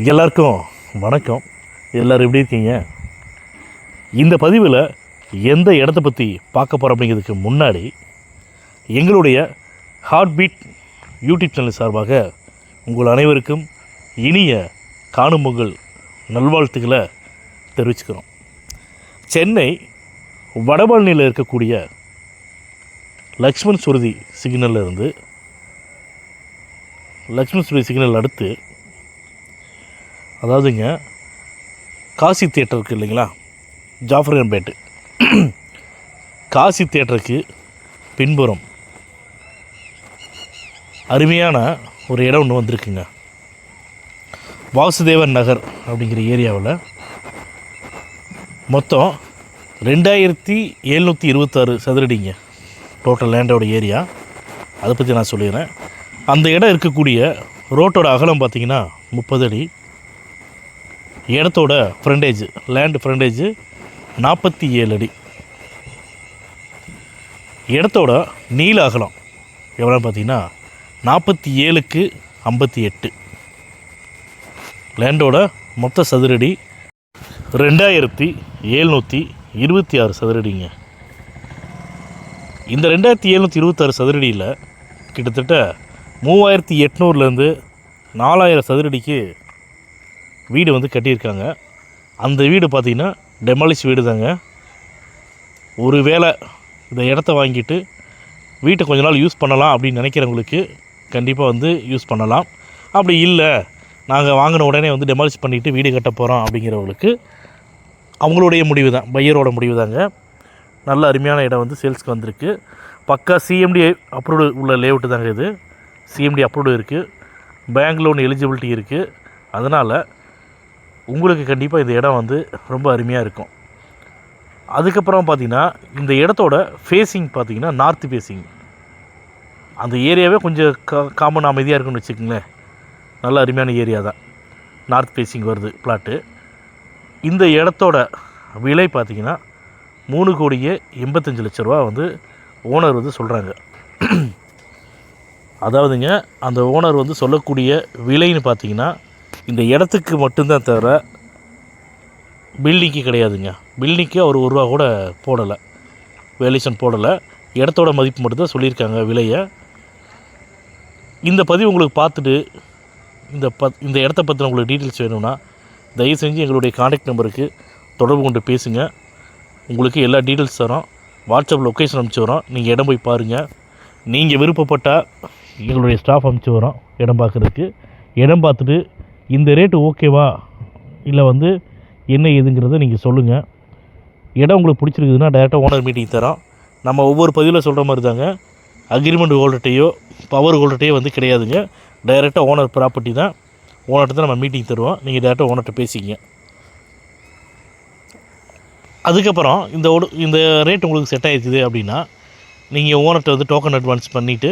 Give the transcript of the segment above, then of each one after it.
எல்லாருக்கும் வணக்கம். எல்லோரும் எப்படி இருக்கீங்க? இந்த பதிவில் எந்த இடத்த பற்றி பார்க்க போகிறோம் அப்படிங்கிறதுக்கு முன்னாடி எங்களுடைய ஹார்ட் பீட் யூடியூப் சேனல் சார்பாக உங்கள் அனைவருக்கும் இனிய காணும் பொங்கல் நல்வாழ்த்துக்களை தெரிவிச்சுக்கிறோம். சென்னை வடபழனியில் இருக்கக்கூடிய லக்ஷ்மண் சுருதி சிக்னலில் இருந்து லக்ஷ்மண் சுருதி சிக்னல் அடுத்து அதாவதுங்க காசி தேட்டர் இருக்குது இல்லைங்களா? ஜாஃபர்கன்பேட்டு காசி தேட்டருக்கு பின்புறம் அருமையான ஒரு இடம் ஒன்று வந்திருக்குங்க. வாசுதேவன் நகர் அப்படிங்கிற ஏரியாவில் மொத்தம் ரெண்டாயிரத்தி எழுநூற்றி இருபத்தாறு சதுரடிங்க டோட்டல் லேண்டோட ஏரியா அதை பற்றி நான் சொல்லிடுறேன். அந்த இடம் இருக்கக்கூடிய ரோட்டோட அகலம் பார்த்தீங்கன்னா முப்பது அடி. இடத்தோட ஃப்ரண்டேஜ் லேண்ட் ஃப்ரண்டேஜ் நாற்பத்தி ஏழு அடி. இடத்தோட நீல அகலம் எவ்வளோன்னு பார்த்தீங்கன்னா நாற்பத்தி ஏழுக்கு ஐம்பத்தி எட்டு. லேண்டோட மொத்த சதுரடி ரெண்டாயிரத்தி எழுநூற்றி இருபத்தி ஆறு சதுரடிங்க. இந்த ரெண்டாயிரத்தி எழுநூற்றி இருபத்தாறு சதுரடியில் கிட்டத்தட்ட மூவாயிரத்தி எட்நூறுலேருந்து நாலாயிரம் சதுரடிக்கு வீடு வந்து கட்டியிருக்காங்க. அந்த வீடு பார்த்திங்கன்னா டெமாலிஷ் வீடு தாங்க ஒரு வேளை இந்த இடத்த வாங்கிட்டு வீட்டை கொஞ்ச நாள் யூஸ் பண்ணலாம் அப்படின்னு நினைக்கிறவங்களுக்கு கண்டிப்பாக வந்து யூஸ் பண்ணலாம். அப்படி இல்லை நாங்கள் வாங்கின உடனே வந்து டெமாலிஷ் பண்ணிவிட்டு வீடு கட்ட போகிறோம் அப்படிங்கிறவங்களுக்கு அவங்களுடைய முடிவு தான் பையரோட முடிவு தாங்க நல்ல அருமையான இடம் வந்து சேல்ஸ்க்கு வந்திருக்கு. பக்கா சிஎம்டி அப்ரூவ்டு உள்ள லேஅவுட்டு தாங்க இது. சிஎம்டி அப்ரூவ்டு இருக்குது பேங்க் லோன் எலிஜிபிலிட்டி இருக்குது அதனால் உங்களுக்கு கண்டிப்பாக இந்த இடம் வந்து ரொம்ப அருமையாக இருக்கும். அதுக்கப்புறம் பார்த்திங்கன்னா இந்த இடத்தோட ஃபேஸிங் பார்த்தீங்கன்னா நார்த் ஃபேஸிங் அந்த ஏரியாவே கொஞ்சம் கா காமன் அமைதியாக இருக்குன்னு வச்சுக்கோங்களேன். நல்ல அருமையான ஏரியா தான். நார்த் ஃபேஸிங் வருது பிளாட்டு இந்த இடத்தோட விலை பார்த்திங்கன்னா மூணு கோடியே எண்பத்தஞ்சு லட்ச ரூபா வந்து ஓனர் வந்து சொல்கிறாங்க அதாவதுங்க அந்த ஓனர் வந்து சொல்லக்கூடிய விலைன்னு பார்த்தீங்கன்னா இந்த இடத்துக்கு மட்டும்தான் தவிர பில்டிங்க்கு கிடையாதுங்க. பில்டிங்க்கு அவர் ஒரு ரூபா கூட போடலை. வேலேஷன் போடலை. இடத்தோட மதிப்பு மட்டும்தான் சொல்லியிருக்காங்க விலையை. இந்த பதிவு உங்களுக்கு பார்த்துட்டு இந்த பத் இந்த இடத்த பற்றின உங்களுக்கு டீட்டெயில்ஸ் வேணும்னா தயவு செஞ்சு எங்களுடைய காண்டாக்ட் நம்பருக்கு தொடர்பு கொண்டு பேசுங்க. உங்களுக்கு எல்லா டீட்டெயில்ஸ் தரோம். வாட்ஸ்அப் லொக்கேஷன் அனுப்பிச்சி வரோம். நீங்கள் இடம் போய் பாருங்கள் நீங்கள் விருப்பப்பட்டால் எங்களுடைய ஸ்டாஃப் அனுப்பிச்சி வரோம் இடம் பார்க்குறதுக்கு. இடம் பார்த்துட்டு இந்த ரேட்டு ஓகேவா இல்லை வந்து என்ன ஏதுங்கிறத நீங்கள் சொல்லுங்கள் இடம் உங்களுக்கு பிடிச்சிருக்குதுன்னா டேரெக்டாக ஓனர் மீட்டிங் தரோம். நம்ம ஒவ்வொரு பதிவில் சொல்கிற மாதிரி தாங்க. அக்ரிமெண்ட் ஹோல்டர்ட்டையோ பவர் ஹோல்டர்ட்டையோ வந்து கிடையாதுங்க. டைரெக்டாக ஓனர் ப்ராப்பர்ட்டி தான். ஓனர்கிட்ட தான் நம்ம மீட்டிங் தருவோம். நீங்கள் டேரெக்டாக ஓனர்கிட்ட பேசிக்கிங்க. அதுக்கப்புறம் இந்த இந்த ரேட் உங்களுக்கு செட் ஆகிருக்குது அப்படின்னா நீங்கள் ஓனர்கிட்ட வந்து டோக்கன் அட்வான்ஸ் பண்ணிவிட்டு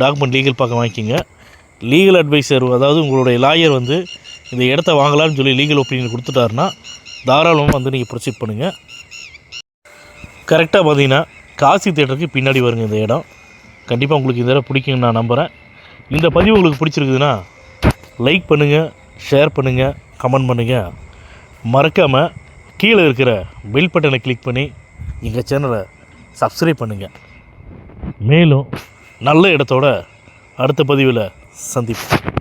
டாக்குமெண்ட் லீகல் பக்கம் வாங்கிக்கிங்க. லீகல் அட்வைசர் அதாவது உங்களுடைய லாயர் வந்து இந்த இடத்த வாங்கலாம்னு சொல்லி லீகல் ஒப்பீனியன் கொடுத்துட்டாருன்னா தாராளமாக வந்து நீங்கள் ப்ரொசீட் பண்ணுங்கள் கரெக்டாக பார்த்தீங்கன்னா காசி தேட்டருக்கு பின்னாடி வருங்க இந்த இடம். கண்டிப்பாக உங்களுக்கு இந்த இடம் பிடிக்கும்னு நான் நம்புகிறேன் இந்த பதிவு உங்களுக்கு பிடிச்சிருக்குதுன்னா லைக் பண்ணுங்கள் ஷேர் பண்ணுங்கள் கமெண்ட் பண்ணுங்கள் மறக்காமல் கீழே இருக்கிற பெல் பட்டனை கிளிக் பண்ணி எங்கள் சேனலை சப்ஸ்கிரைப் பண்ணுங்கள் மேலும் நல்ல இடத்தோட அடுத்த பதிவில் സന്ദീപ്